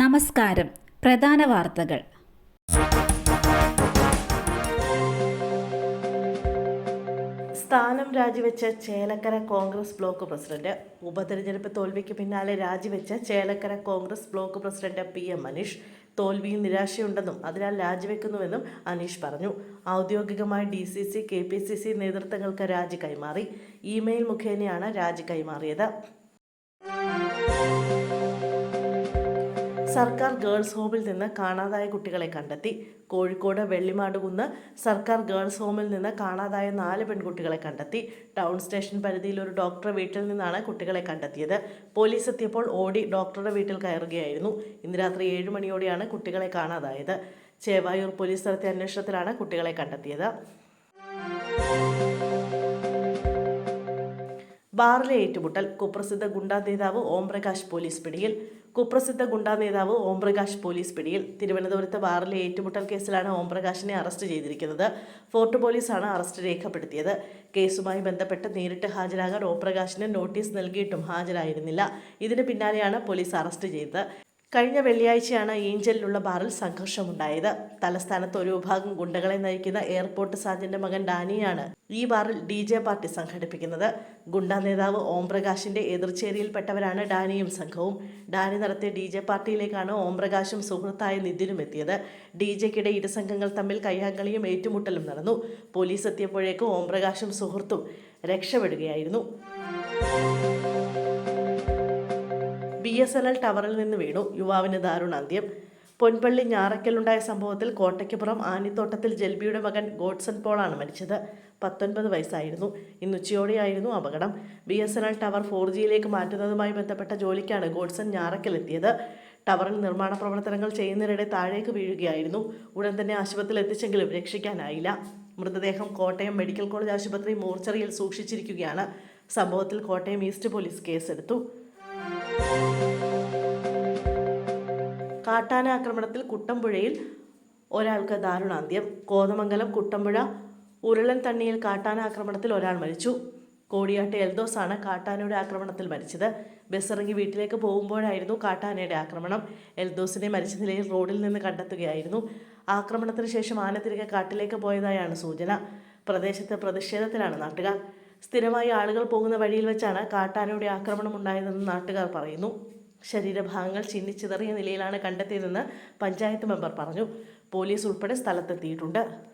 നമസ്കാരം. പ്രധാന വാർത്തകൾ. സ്ഥാനം രാജിവെച്ച ചേലക്കര കോൺഗ്രസ് ബ്ലോക്ക് പ്രസിഡന്റ്. ഉപതെരഞ്ഞെടുപ്പ് തോൽവിക്ക് പിന്നാലെ രാജിവെച്ച Chelakkara Congress block president P M Maneesh തോൽവിയിൽ നിരാശയുണ്ടെന്നും അതിനാൽ രാജിവെക്കുന്നുവെന്നും അനീഷ് പറഞ്ഞു. ഔദ്യോഗികമായി D C C K P C C നേതൃത്വങ്ങൾക്ക് രാജി കൈമാറി. ഇമെയിൽ മുഖേനയാണ് രാജി കൈമാറിയത്. സർക്കാർ ഗേൾസ് ഹോമിൽ നിന്ന് കാണാതായ കുട്ടികളെ കണ്ടെത്തി. കോഴിക്കോട് വെള്ളിമാടുകുന്ന് സർക്കാർ ഗേൾസ് ഹോമിൽ നിന്ന് കാണാതായ നാല് പെൺകുട്ടികളെ കണ്ടെത്തി. ടൗൺ സ്റ്റേഷൻ പരിധിയിൽ ഒരു ഡോക്ടറുടെ വീട്ടിൽ നിന്നാണ് കുട്ടികളെ കണ്ടെത്തിയത്. പോലീസ് എത്തിയപ്പോൾ ഓടി ഡോക്ടറുടെ വീട്ടിൽ കയറുകയായിരുന്നു. ഇന്ന് രാത്രി ഏഴ് മണിയോടെയാണ് കുട്ടികളെ കാണാതായത്. ചേവായൂർ പോലീസ് നടത്തിയ അന്വേഷണത്തിലാണ് കുട്ടികളെ കണ്ടെത്തിയത്. ബാറിലെ ഏറ്റുമുട്ടൽ. കുപ്രസിദ്ധ ഗുണ്ടാ നേതാവ് ഓംപ്രകാശ് പോലീസ് പിടിയിൽ. കുപ്രസിദ്ധ ഗുണ്ടാ നേതാവ് ഓംപ്രകാശ് പോലീസ് പിടിയിൽ. തിരുവനന്തപുരത്ത് ബാറിലെ ഏറ്റുമുട്ടൽ കേസിലാണ് ഓംപ്രകാശിനെ അറസ്റ്റ് ചെയ്തിരിക്കുന്നത്. ഫോർട്ട് പോലീസാണ് അറസ്റ്റ് രേഖപ്പെടുത്തിയത്. കേസുമായി ബന്ധപ്പെട്ട് നേരിട്ട് ഹാജരാകാൻ ഓംപ്രകാശിന് നോട്ടീസ് നൽകിയിട്ടും ഹാജരായിരുന്നില്ല. ഇതിന് പിന്നാലെയാണ് പോലീസ് അറസ്റ്റ് ചെയ്തത്. കഴിഞ്ഞ വെള്ളിയാഴ്ചയാണ് ഏഞ്ചലിലുള്ള ബാറിൽ സംഘർഷമുണ്ടായത്. തലസ്ഥാനത്ത് ഒരു വിഭാഗം ഗുണ്ടകളെ നയിക്കുന്ന എയർപോർട്ട് സാജന്റെ മകൻ ഡാനിയാണ് ഈ ബാറിൽ ഡി ജെ പാർട്ടി സംഘടിപ്പിക്കുന്നത്. ഗുണ്ടാ നേതാവ് ഓംപ്രകാശിന്റെ എതിർചേരിയിൽപ്പെട്ടവരാണ് ഡാനിയും സംഘവും. ഡാനി നടത്തിയ ഡി ജെ പാർട്ടിയിലേക്കാണ് ഓംപ്രകാശും സുഹൃത്തായ നിതിനും എത്തിയത്. ഡി ജെക്കിടെ ഇരു സംഘങ്ങൾ തമ്മിൽ കയ്യാങ്കളിയും ഏറ്റുമുട്ടലും നടന്നു. പോലീസ് എത്തിയപ്പോഴേക്കും ഓംപ്രകാശും സുഹൃത്തും രക്ഷപ്പെടുകയായിരുന്നു. എസ് എൻ എൽ ടവറിൽ നിന്ന് വീണു. യുവാവിന് ദാരുണാന്ത്യം പൊൻപള്ളി ഞാറയ്ക്കലുണ്ടായ സംഭവത്തിൽ കോട്ടയ്ക്കുപുറം ആനിത്തോട്ടത്തിൽ ജൽബിയുടെ മകൻ ഗോഡ്സൺ പോളാണ് മരിച്ചത്. പത്തൊൻപത് വയസ്സായിരുന്നു. ഇന്ന് ഉച്ചയോടെയായിരുന്നു അപകടം. B S N L tower four ജിയിലേക്ക് മാറ്റുന്നതുമായി ബന്ധപ്പെട്ട ജോലിക്കാണ് ഗോഡ്സൺ ഞാറയ്ക്കലെത്തിയത്. ടവറിൽ നിർമ്മാണ പ്രവർത്തനങ്ങൾ ചെയ്യുന്നതിനിടെ താഴേക്ക് വീഴുകയായിരുന്നു. ഉടൻ തന്നെ ആശുപത്രിയിൽ എത്തിച്ചെങ്കിലും രക്ഷിക്കാനായില്ല. മൃതദേഹം കോട്ടയം മെഡിക്കൽ കോളേജ് ആശുപത്രി മോർച്ചറിയിൽ സൂക്ഷിച്ചിരിക്കുകയാണ്. സംഭവത്തിൽ കോട്ടയം ഈസ്റ്റ് പോലീസ് കേസെടുത്തു. കാട്ടാന ആക്രമണത്തിൽ കുട്ടമ്പുഴയിൽ ഒരാൾക്ക് ദാരുണാന്ത്യം. കോതമംഗലം കുട്ടമ്പുഴ ഉരുളൻ തണ്ണിയിൽ കാട്ടാന ആക്രമണത്തിൽ ഒരാൾ മരിച്ചു. കോടിയാട്ട് എൽദോസാണ് കാട്ടാനയുടെ ആക്രമണത്തിൽ മരിച്ചത്. ബസ്സിറങ്ങി വീട്ടിലേക്ക് പോകുമ്പോഴായിരുന്നു കാട്ടാനയുടെ ആക്രമണം. എൽദോസിനെ മരിച്ച നിലയിൽ റോഡിൽ നിന്ന് കണ്ടെത്തുകയായിരുന്നു. ആക്രമണത്തിന് ശേഷം ആന തിരികെ കാട്ടിലേക്ക് പോയതായാണ് സൂചന. പ്രദേശത്ത് പ്രതിഷേധത്തിലാണ് നാട്ടുകാർ. സ്ഥിരമായി ആളുകൾ പോകുന്ന വഴിയിൽ വെച്ചാണ് കാട്ടാനയുടെ ആക്രമണം ഉണ്ടായതെന്ന് നാട്ടുകാർ പറയുന്നു. ശരീരഭാഗങ്ങൾ ചിന്നിച്ചിതറിയ നിലയിലാണ് കണ്ടെത്തിയതെന്ന് പഞ്ചായത്ത് മെമ്പർ പറഞ്ഞു. പോലീസ് ഉൾപ്പെടെ സ്ഥലത്തെത്തിയിട്ടുണ്ട്.